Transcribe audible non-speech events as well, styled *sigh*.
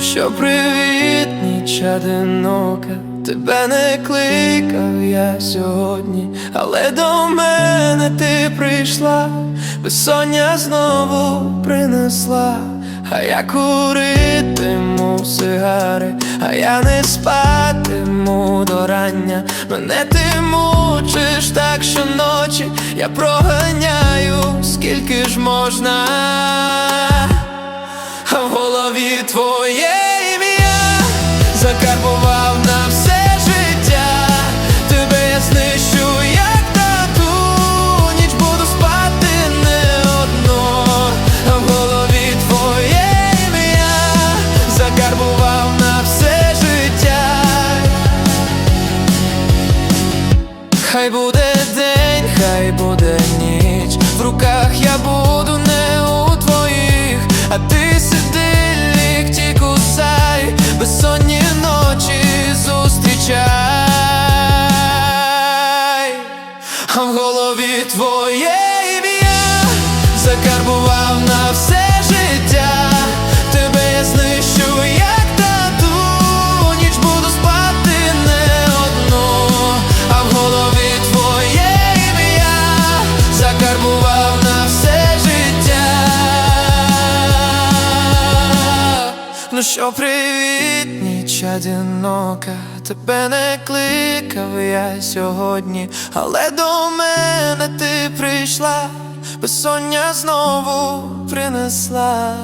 Що привіт, ніч одинока Тебе не кликав я сьогодні, але до мене ти прийшла, безсоння знову принесла, а я куритиму сигари, а я не спатиму до рання. Мене ти мучиш так щоночі, я проганяю, скільки ж можна. *laughs* В голові твоє ім'я закарбував на все життя. Тебе я знищу, як тату, ніч буду спати не одно. А в голові твоє ім'я закарбував на все життя. Хай буде день, хай буде ніч, в руках я буду Ну що, привіт, ніч одинока Тебе не кликав я сьогодні, але до мене ти прийшла, безсоння знову принесла.